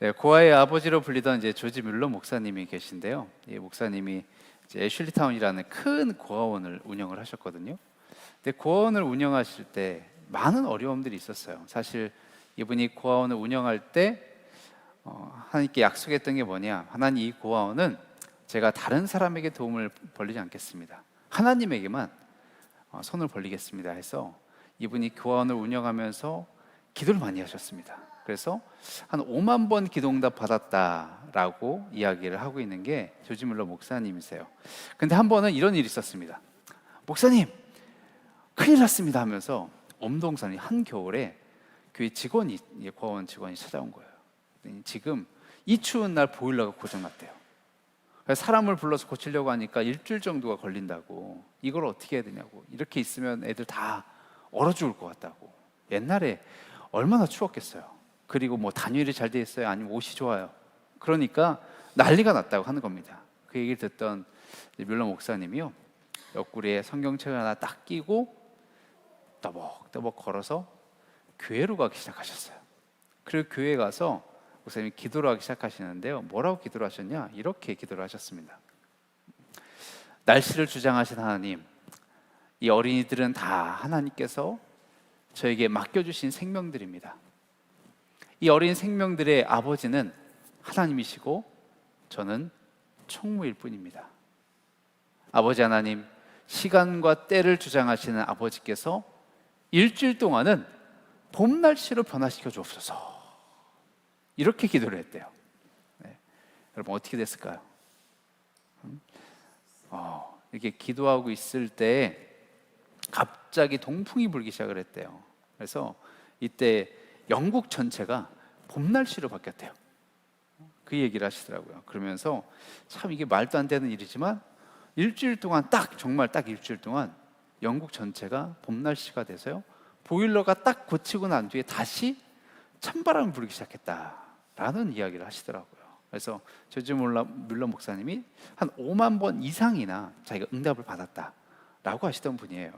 네, 고아의 아버지로 불리던 이제 조지 뮬러 목사님이 계신데요. 이 목사님이 이제 애슐리타운이라는 큰 고아원을 운영을 하셨거든요. 근데 고아원을 운영하실 때 많은 어려움들이 있었어요. 사실 이분이 고아원을 운영할 때 어, 하나님께 약속했던 게 뭐냐? 하나님 이 고아원은 제가 다른 사람에게 도움을 벌리지 않겠습니다. 하나님에게만 어, 손을 벌리겠습니다. 해서 이분이 고아원을 운영하면서 기도를 많이 하셨습니다. 그래서 한 5만 번 기도응답 받았다라고 이야기를 하고 있는 게 조지 물러 목사님이세요. 근데 한 번은 이런 일이 있었습니다. 목사님, 큰일 났습니다 하면서 엄동산이 한 겨울에 교회 직원이 예, 고아원 직원이 찾아온 거예요. 지금 이 추운 날 보일러가 고장났대요. 그래서 사람을 불러서 고치려고 하니까 일주일 정도가 걸린다고 이걸 어떻게 해야 되냐고 이렇게 있으면 애들 다 얼어 죽을 것 같다고 옛날에 얼마나 추웠겠어요. 그리고 뭐 단열이 잘 돼 있어요. 아니면 옷이 좋아요. 그러니까 난리가 났다고 하는 겁니다. 그 얘기를 듣던 뮬러 목사님이요 옆구리에 성경책을 하나 딱 끼고 떠벅떠벅 걸어서 교회로 가기 시작하셨어요. 그리고 교회 가서 목사님이 기도를 하기 시작하시는데요. 뭐라고 기도를 하셨냐? 이렇게 기도를 하셨습니다. 날씨를 주장하신 하나님, 이 어린이들은 다 하나님께서 저에게 맡겨주신 생명들입니다. 이 어린 생명들의 아버지는 하나님이시고 저는 총무일 뿐입니다. 아버지 하나님, 시간과 때를 주장하시는 아버지께서 일주일 동안은 봄 날씨로 변화시켜 주옵소서. 이렇게 기도를 했대요. 네. 여러분 어떻게 됐을까요? 음? 어, 이렇게 기도하고 있을 때 갑자기 동풍이 불기 시작을 했대요. 그래서 이때 영국 전체가 봄 날씨로 바뀌었대요. 그 얘기를 하시더라고요. 그러면서 참 이게 말도 안 되는 일이지만 일주일 동안 딱 정말 딱 일주일 동안 영국 전체가 봄 날씨가 돼서요. 보일러가 딱 고치고 난 뒤에 다시 찬바람이 불기 시작했다라는 이야기를 하시더라고요. 그래서 조지 몰라 뮬러 목사님이 한 5만 번 이상이나 자기가 응답을 받았다라고 하시던 분이에요.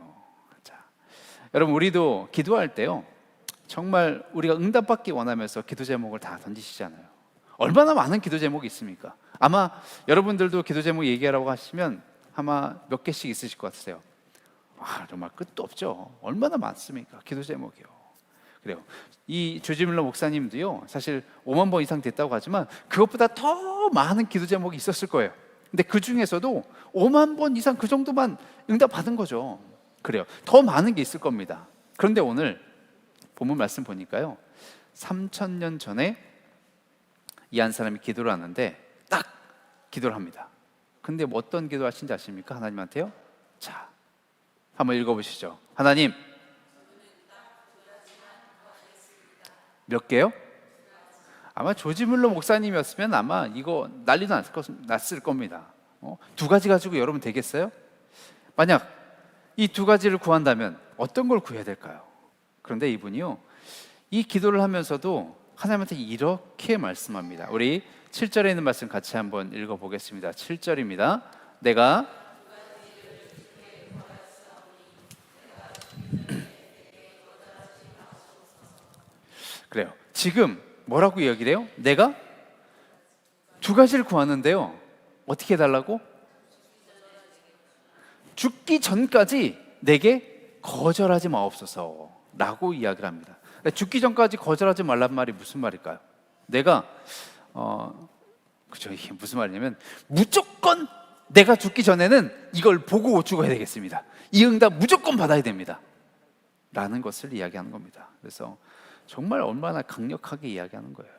자, 여러분 우리도 기도할 때요. 정말 우리가 응답받기 원하면서 기도 제목을 다 던지시잖아요. 얼마나 많은 기도 제목이 있습니까? 아마 여러분들도 기도 제목 얘기하라고 하시면 아마 몇 개씩 있으실 것 같으세요. 아, 정말 끝도 없죠. 얼마나 많습니까? 기도 제목이요. 그래요. 이 조지밀러 목사님도요. 사실 5만 번 이상 됐다고 하지만 그것보다 더 많은 기도 제목이 있었을 거예요. 근데 그 중에서도 5만 번 이상 그 정도만 응답 받은 거죠. 그래요. 더 많은 게 있을 겁니다. 그런데 오늘 본문 말씀 보니까요. 3천 년 전에 이 한 사람이 기도를 하는데 딱 기도를 합니다. 근데 뭐 어떤 기도 하신지 아십니까? 하나님한테요? 자, 한번 읽어보시죠. 하나님, 몇 개요? 아마 조지 물러 목사님이었으면 아마 이거 난리도 났을 겁니다. 어? 두 가지 가지고 여러분 되겠어요? 만약 이 두 가지를 구한다면 어떤 걸 구해야 될까요? 그런데 이분이요, 이 기도를 하면서도 하나님한테 이렇게 말씀합니다. 우리 7절에 있는 말씀 같이 한번 읽어 보겠습니다. 7절입니다. 내가 그래요. 지금 뭐라고 이야기를 해요? 내가 두 가지를 구하는데요. 어떻게 해달라고? 죽기 전까지 내게 거절하지 마옵소서 라고 이야기를 합니다. 죽기 전까지 거절하지 말란 말이 무슨 말일까요? 내가 어 그죠 이게 무슨 말이냐면 무조건 내가 죽기 전에는 이걸 보고 죽어야 되겠습니다. 이 응답 무조건 받아야 됩니다. 라는 것을 이야기하는 겁니다. 그래서 정말 얼마나 강력하게 이야기하는 거예요.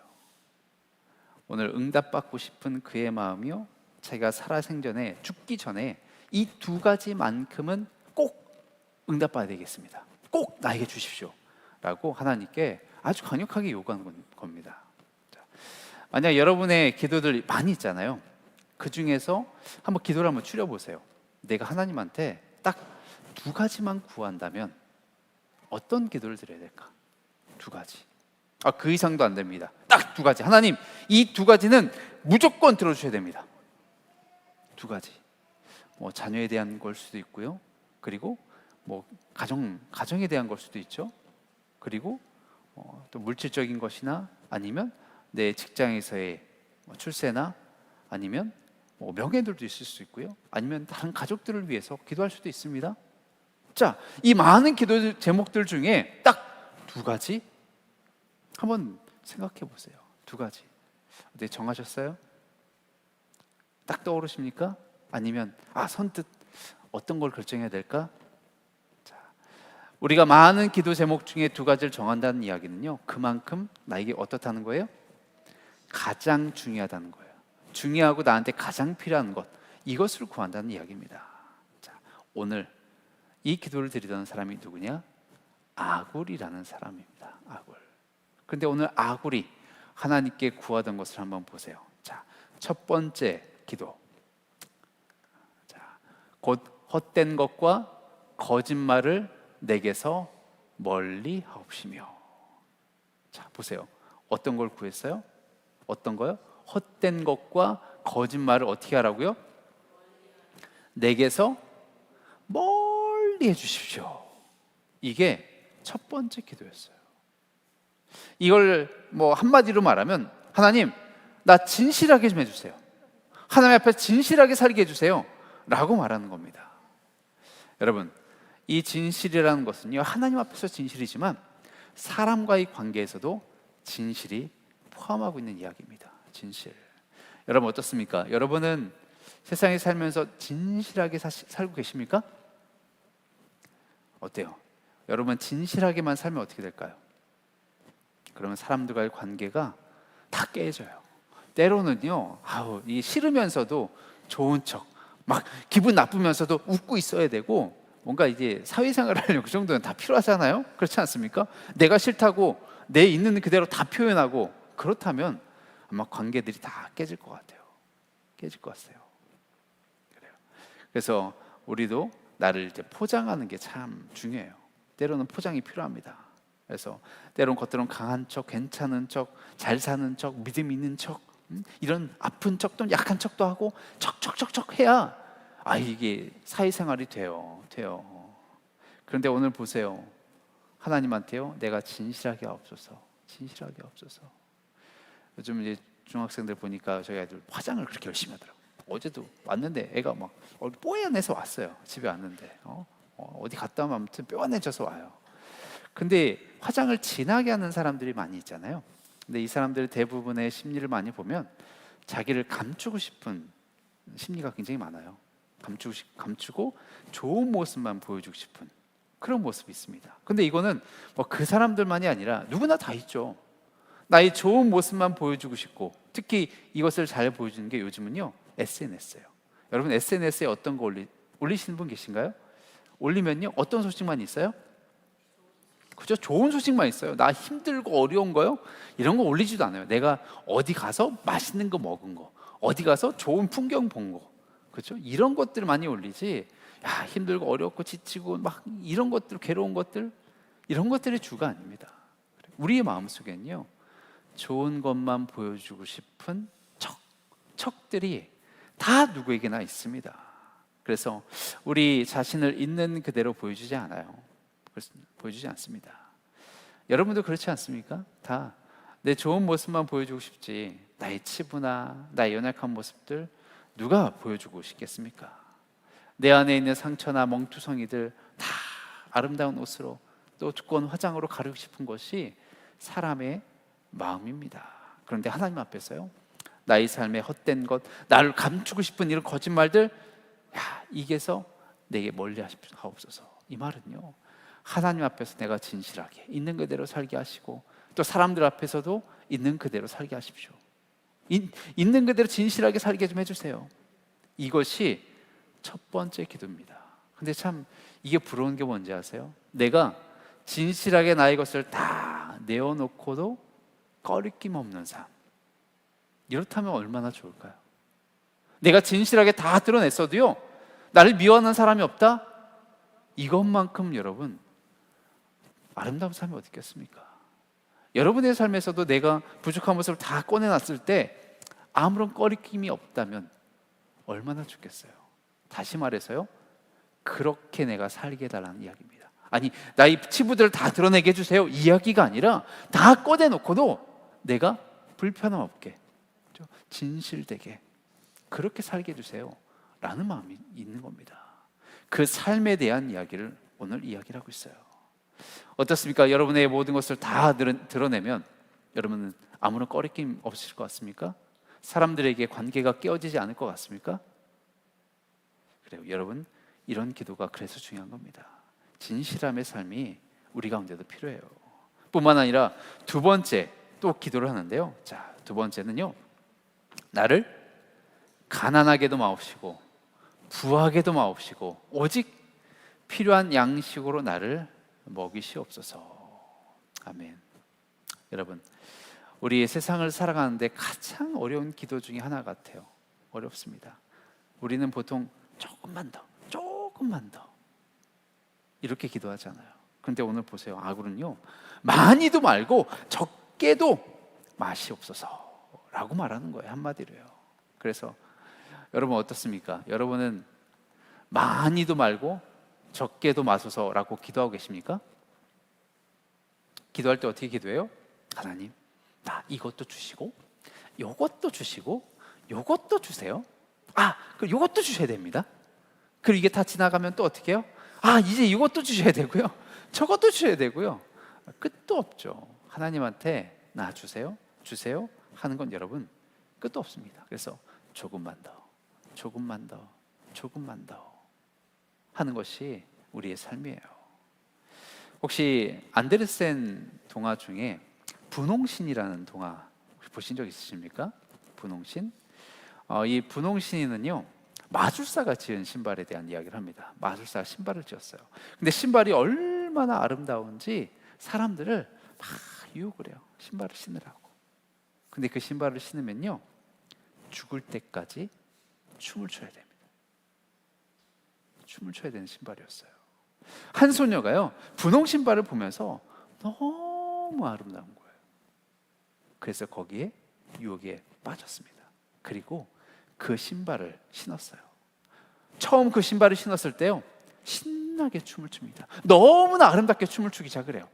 오늘 응답받고 싶은 그의 마음이요. 자기가 살아생전에 죽기 전에 이 두 가지만큼은 꼭 응답받아야 되겠습니다. 꼭 나에게 주십시오. 라고 하나님께 아주 강력하게 요구하는 겁니다. 자, 만약 여러분의 기도들 많이 있잖아요. 그 중에서 한번 기도를 한번 추려보세요. 내가 하나님한테 딱 두 가지만 구한다면 어떤 기도를 드려야 될까? 두 가지. 아, 그 이상도 안 됩니다. 딱 두 가지. 하나님, 이 두 가지는 무조건 들어주셔야 됩니다. 두 가지. 뭐 자녀에 대한 걸 수도 있고요. 그리고 뭐 가정 가정에 대한 걸 수도 있죠. 그리고 어, 또 물질적인 것이나 아니면 내 직장에서의 뭐 출세나 아니면 뭐 명예들도 있을 수 있고요. 아니면 다른 가족들을 위해서 기도할 수도 있습니다. 자, 이 많은 기도 제목들 중에 딱 두 가지 한번 생각해 보세요. 두 가지. 어떻게 정하셨어요? 딱 떠오르십니까? 아니면 아 선뜻 어떤 걸 결정해야 될까? 자, 우리가 많은 기도 제목 중에 두 가지를 정한다는 이야기는요. 그만큼 나에게 어떻다는 거예요? 가장 중요하다는 거예요. 중요하고 나한테 가장 필요한 것 이것을 구한다는 이야기입니다. 자, 오늘 이 기도를 드리던 사람이 누구냐? 아굴이라는 사람입니다. 아굴. 근데 오늘 아굴이 하나님께 구하던 것을 한번 보세요. 자, 첫 번째 기도. 자, 곧 헛된 것과 거짓말을 내게서 멀리 하옵시며. 자, 보세요. 어떤 걸 구했어요? 어떤 거요? 헛된 것과 거짓말을 어떻게 하라고요? 내게서 멀리 해 주십시오. 이게 첫 번째 기도였어요. 이걸 뭐 한마디로 말하면 하나님 나 진실하게 좀 해주세요. 하나님 앞에 진실하게 살게 해주세요. 라고 말하는 겁니다. 여러분 이 진실이라는 것은요 하나님 앞에서 진실이지만 사람과의 관계에서도 진실이 포함하고 있는 이야기입니다. 진실. 여러분 어떻습니까? 여러분은 세상에 살면서 진실하게 사시, 살고 계십니까? 어때요? 여러분 진실하게만 살면 어떻게 될까요? 그러면 사람들과의 관계가 다 깨져요. 때로는요, 아우 이 싫으면서도 좋은 척, 막 기분 나쁘면서도 웃고 있어야 되고 뭔가 이제 사회생활 하려면 그 정도는 다 필요하잖아요. 그렇지 않습니까? 내가 싫다고 내 있는 그대로 다 표현하고 그렇다면 아마 관계들이 다 깨질 것 같아요. 깨질 것 같아요. 그래요. 그래서 우리도 나를 이제 포장하는 게 참 중요해요. 때로는 포장이 필요합니다. 그래서 때로는 겉으로는 강한 척, 괜찮은 척, 잘 사는 척, 믿음 있는 척, 음? 이런 아픈 척도 약한 척도 하고 척척척척 해야 아 이게 사회생활이 돼요, 돼요. 그런데 오늘 보세요, 하나님한테요, 내가 진실하게 없어서, 진실하게 없어서. 요즘 이제 중학생들 보니까 저희 아이들 화장을 그렇게 열심히 하더라고. 어제도 왔는데 애가 막 뽀얀해서 왔어요. 집에 왔는데 어? 어, 어디 갔다 오면 아무튼 뼈안해져서 와요. 근데 화장을 진하게 하는 사람들이 많이 있잖아요. 근데 이 사람들 대부분의 심리를 많이 보면 자기를 감추고 싶은 심리가 굉장히 많아요. 감추고 싶- 감추고 좋은 모습만 보여주고 싶은 그런 모습이 있습니다. 근데 이거는 뭐 그 사람들만이 아니라 누구나 다 있죠. 나의 좋은 모습만 보여주고 싶고 특히 이것을 잘 보여주는 게 요즘은요 SNS예요. 여러분 SNS에 어떤 거 올리, 올리시는 분 계신가요? 올리면요 어떤 소식만 있어요? 그죠? 좋은 소식만 있어요. 나 힘들고 어려운 거요? 이런 거 올리지도 않아요. 내가 어디 가서 맛있는 거 먹은 거, 어디 가서 좋은 풍경 본 거, 그죠? 이런 것들 많이 올리지. 야 힘들고 어렵고 지치고 막 이런 것들 괴로운 것들 이런 것들이 주가 아닙니다. 우리의 마음 속엔요 좋은 것만 보여주고 싶은 척 척들이 다 누구에게나 있습니다. 그래서 우리 자신을 있는 그대로 보여주지 않아요. 보여주지 않습니다. 여러분도 그렇지 않습니까? 다 내 좋은 모습만 보여주고 싶지 나의 치부나 나의 연약한 모습들 누가 보여주고 싶겠습니까? 내 안에 있는 상처나 멍투성이들 다 아름다운 옷으로 또 두꺼운 화장으로 가리고 싶은 것이 사람의 마음입니다. 그런데 하나님 앞에서요, 나의 삶의 헛된 것, 나를 감추고 싶은 이런 거짓말들, 야 이게서 내게 멀리 하옵소서. 이 말은요, 하나님 앞에서 내가 진실하게 있는 그대로 살게 하시고 또 사람들 앞에서도 있는 그대로 살게 하십시오. 인, 있는 그대로 진실하게 살게 좀 해주세요. 이것이 첫 번째 기도입니다. 근데 참 이게 부러운 게 뭔지 아세요? 내가 진실하게 나의 것을 다 내어놓고도 꺼리낌 없는 삶. 이렇다면 얼마나 좋을까요? 내가 진실하게 다 드러냈어도요, 나를 미워하는 사람이 없다? 이것만큼 여러분, 아름다운 삶이 어디 있겠습니까? 여러분의 삶에서도 내가 부족한 모습을 다 꺼내놨을 때 아무런 꺼리낌이 없다면 얼마나 좋겠어요. 다시 말해서요, 그렇게 내가 살게 해달라는 이야기입니다. 아니, 나의 치부들을 다 드러내게 해주세요. 이야기가 아니라 다 꺼내놓고도 내가 불편함 없게? 진실되게 그렇게 살게 해주세요. 라는 마음이 있는 겁니다. 그 삶에 대한 이야기를 오늘 이야기를 하고 있어요. 어떻습니까? 여러분의 모든 것을 다 드러- 드러내면 여러분은 아무런 꺼리낌 없으실 것 같습니까? 사람들에게 관계가 깨어지지 않을 것 같습니까? 그래요. 여러분 이런 기도가 그래서 중요한 겁니다. 진실함의 삶이 우리 가운데도 필요해요. 뿐만 아니라 두 번째 또 기도를 하는데요. 자, 두 번째는요. 나를 가난하게도 마옵시고 부하게도 마옵시고 오직 필요한 양식으로 나를 먹이시옵소서. 아멘. 여러분, 우리 세상을 살아가는데 가장 어려운 기도 중에 하나 같아요. 어렵습니다. 우리는 보통 조금만 더, 조금만 더 이렇게 기도하잖아요. 그런데 오늘 보세요. 아굴은요, 많이도 말고 적게도 마시옵소서라고 말하는 거예요. 한마디로요. 그래서 여러분 어떻습니까? 여러분은 많이도 말고 적게도 마소서라고 기도하고 계십니까? 기도할 때 어떻게 기도해요? 하나님, 나 이것도 주시고, 요것도 주시고, 요것도 주세요. 아, 그 요것도 주셔야 됩니다. 그리고 이게 다 지나가면 또 어떻게 해요? 아, 이제 이것도 주셔야 되고요. 저것도 주셔야 되고요. 끝도 없죠. 하나님한테 나 주세요, 주세요 하는 건 여러분 끝도 없습니다. 그래서 조금만 더, 조금만 더, 조금만 더 하는 것이 우리의 삶이에요. 혹시 안데르센 동화 중에 분홍신이라는 동화 보신 적 있으십니까? 분홍신. 어, 이 분홍신이는요 마술사가 지은 신발에 대한 이야기를 합니다. 마술사가 신발을 지었어요. 근데 신발이 얼마나 아름다운지 사람들을 막 유혹을 해요. 신발을 신으라고. 근데 그 신발을 신으면요 죽을 때까지 춤을 춰야 됩니다. 춤을 춰야 되는 신발이었어요. 한 소녀가요 분홍 신발을 보면서 너무 아름다운 거예요. 그래서 거기에 유혹에 빠졌습니다. 그리고 그 신발을 신었어요. 처음 그 신발을 신었을 때요 신나게 춤을 춥니다. 너무나 아름답게 춤을 추기 시작을 해요.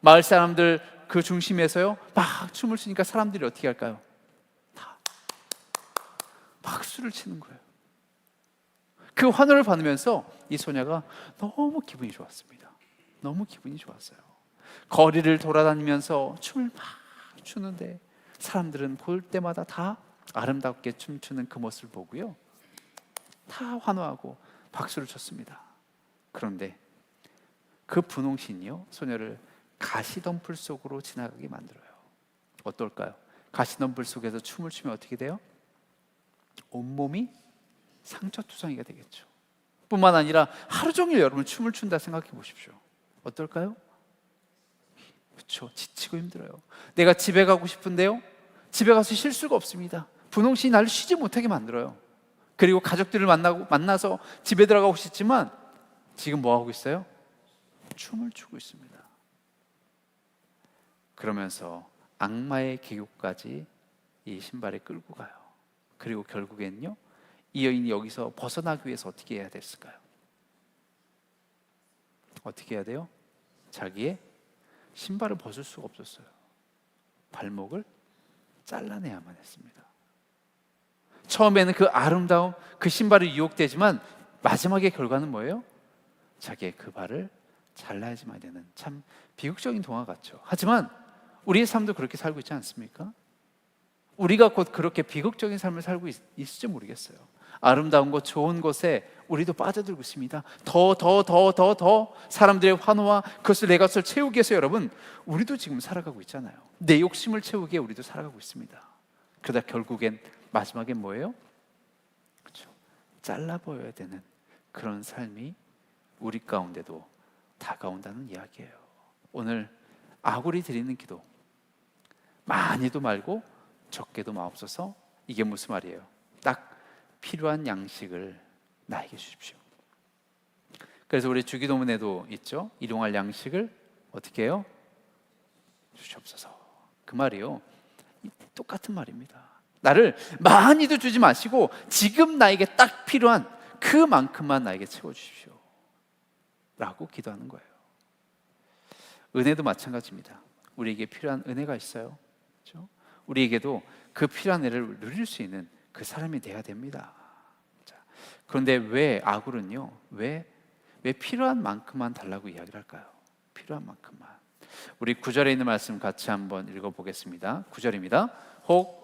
마을 사람들 그 중심에서요 막 춤을 추니까 사람들이 어떻게 할까요? 다 박수를 치는 거예요. 그 환호를 받으면서 이 소녀가 너무 기분이 좋았습니다. 너무 기분이 좋았어요. 거리를 돌아다니면서 춤을 막 추는데 사람들은 볼 때마다 다 아름답게 춤추는 그 모습을 보고요. 다 환호하고 박수를 쳤습니다. 그런데 그 분홍신이요 소녀를 가시덤불 속으로 지나가게 만들어요. 어떨까요? 가시덤불 속에서 춤을 추면 어떻게 돼요? 온몸이 상처투성이가 되겠죠. 뿐만 아니라 하루 종일 여러분 춤을 춘다 생각해 보십시오. 어떨까요? 그렇죠. 지치고 힘들어요. 내가 집에 가고 싶은데요. 집에 가서 쉴 수가 없습니다. 분홍신이 나를 쉬지 못하게 만들어요. 그리고 가족들을 만나고 만나서 집에 들어가고 싶지만 지금 뭐 하고 있어요? 춤을 추고 있습니다. 그러면서 악마의 계곡까지 이 신발에 끌고 가요. 그리고 결국엔요. 이 여인이 여기서 벗어나기 위해서 어떻게 해야 됐을까요? 어떻게 해야 돼요? 자기의 신발을 벗을 수가 없었어요. 발목을 잘라내야만 했습니다. 처음에는 그 아름다움, 그 신발이 유혹되지만 마지막의 결과는 뭐예요? 자기의 그 발을 잘라야지만 되는 참 비극적인 동화 같죠. 하지만 우리의 삶도 그렇게 살고 있지 않습니까? 우리가 곧 그렇게 비극적인 삶을 살고 있, 있을지 모르겠어요. 아름다운 곳, 좋은 곳에 우리도 빠져들고 있습니다. 더, 더, 더, 더, 더 사람들의 환호와 그것을 내 것을 채우기 위해서 여러분, 우리도 지금 살아가고 있잖아요. 내 욕심을 채우기 위해 우리도 살아가고 있습니다. 그러다 결국엔 마지막엔 뭐예요? 그렇죠. 잘라버려야 되는 그런 삶이 우리 가운데도 다가온다는 이야기예요. 오늘 아굴이 드리는 기도 많이도 말고 적게도 마옵소서 이게 무슨 말이에요? 딱 필요한 양식을 나에게 주십시오. 그래서 우리 주기도문에도 있죠. 일용할 양식을 어떻게 해요? 주시옵소서. 그 말이요. 똑같은 말입니다. 나를 많이도 주지 마시고 지금 나에게 딱 필요한 그만큼만 나에게 채워 주십시오. 라고 기도하는 거예요. 은혜도 마찬가지입니다. 우리에게 필요한 은혜가 있어요. 그렇죠? 우리에게도 그 필요한 애를 누릴 수 있는 그 사람이 돼야 됩니다. 자, 그런데 왜 아굴은요? 왜, 왜 필요한 만큼만 달라고 이야기를 할까요? 필요한 만큼만. 우리 구절에 있는 말씀 같이 한번 읽어보겠습니다. 구절입니다. 혹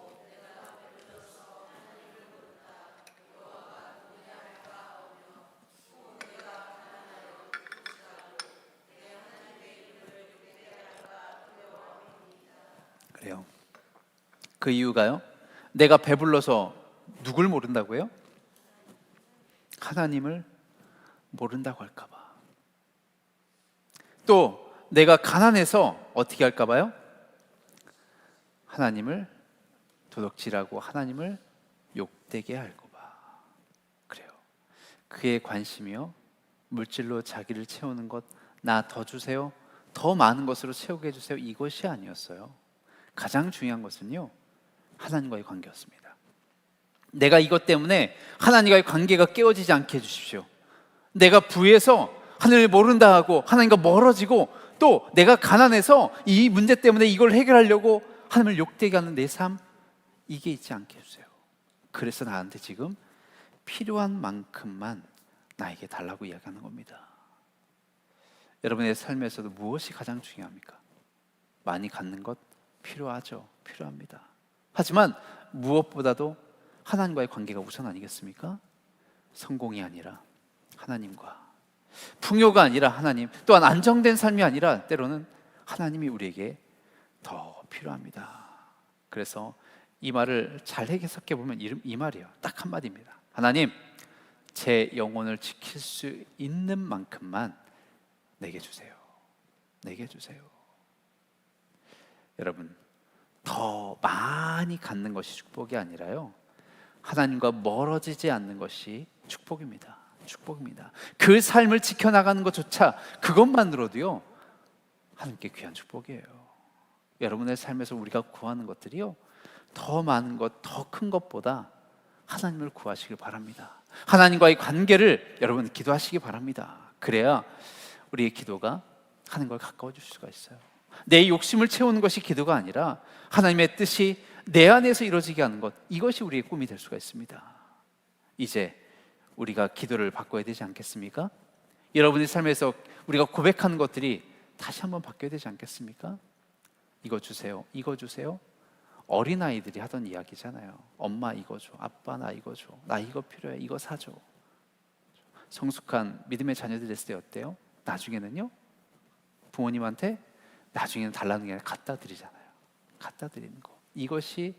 그래요. 그 이유가요? 내가 배불러서 누굴 모른다고요? 하나님을 모른다고 할까봐. 또 내가 가난해서 어떻게 할까봐요? 하나님을 도덕질하고 하나님을 욕되게 할까봐. 그래요. 그의 관심이요 물질로 자기를 채우는 것 나 더 주세요. 더 많은 것으로 채우게 해주세요. 이것이 아니었어요. 가장 중요한 것은요 하나님과의 관계였습니다. 내가 이것 때문에 하나님과의 관계가 깨어지지 않게 해주십시오. 내가 부에서 하나님을 모른다 하고 하나님과 멀어지고 또 내가 가난해서 이 문제 때문에 이걸 해결하려고 하나님을 욕되게 하는 내 삶 이게 있지 않게 해주세요. 그래서 나한테 지금 필요한 만큼만 나에게 달라고 이야기하는 겁니다. 여러분의 삶에서도 무엇이 가장 중요합니까? 많이 갖는 것 필요하죠. 필요합니다. 하지만 무엇보다도 하나님과의 관계가 우선 아니겠습니까? 성공이 아니라 하나님과 풍요가 아니라 하나님 또한 안정된 삶이 아니라 때로는 하나님이 우리에게 더 필요합니다. 그래서 이 말을 잘 해석해 보면 이, 이 말이에요. 딱 한마디입니다. 하나님 제 영혼을 지킬 수 있는 만큼만 내게 주세요. 내게 주세요. 여러분 더 많이 갖는 것이 축복이 아니라요. 하나님과 멀어지지 않는 것이 축복입니다. 축복입니다. 그 삶을 지켜나가는 것조차 그것만으로도요. 하나님께 귀한 축복이에요. 여러분의 삶에서 우리가 구하는 것들이요. 더 많은 것, 더 큰 것보다 하나님을 구하시길 바랍니다. 하나님과의 관계를 여러분 기도하시기 바랍니다. 그래야 우리의 기도가 하나님과 가까워질 수가 있어요. 내 욕심을 채우는 것이 기도가 아니라 하나님의 뜻이 내 안에서 이루어지게 하는 것 이것이 우리의 꿈이 될 수가 있습니다. 이제 우리가 기도를 바꿔야 되지 않겠습니까? 여러분의 삶에서 우리가 고백하는 것들이 다시 한번 바뀌어야 되지 않겠습니까? 이거 주세요. 이거 주세요. 어린 아이들이 하던 이야기잖아요. 엄마 이거 줘. 아빠 나 이거 줘. 나 이거 필요해. 이거 사줘. 성숙한 믿음의 자녀들 됐을 때 어때요? 나중에는요. 부모님한테 나중에는 달라는 게 아니라 갖다 드리잖아요. 갖다 드리는 거. 이것이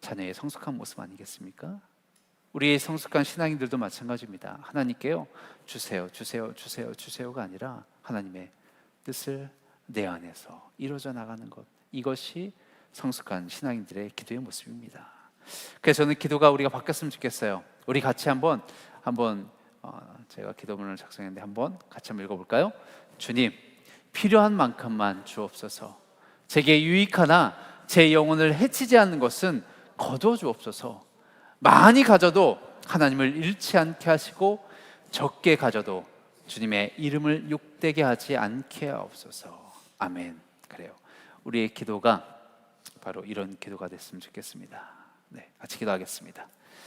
자녀의 성숙한 모습 아니겠습니까? 우리의 성숙한 신앙인들도 마찬가지입니다. 하나님께요. 주세요. 주세요. 주세요. 주세요가 아니라 하나님의 뜻을 내 안에서 이루어져 나가는 것. 이것이 성숙한 신앙인들의 기도의 모습입니다. 그래서 저는 기도가 우리가 바뀌었으면 좋겠어요. 우리 같이 한번 한번 어, 제가 기도문을 작성했는데 한번 같이 한번 읽어볼까요? 주님 필요한 만큼만 주옵소서. 제게 유익하나 제 영혼을 해치지 않는 것은 거둬 주옵소서. 많이 가져도 하나님을 잃지 않게 하시고 적게 가져도 주님의 이름을 욕되게 하지 않게 하옵소서. 아멘. 그래요. 우리의 기도가 바로 이런 기도가 됐으면 좋겠습니다. 네, 같이 기도하겠습니다.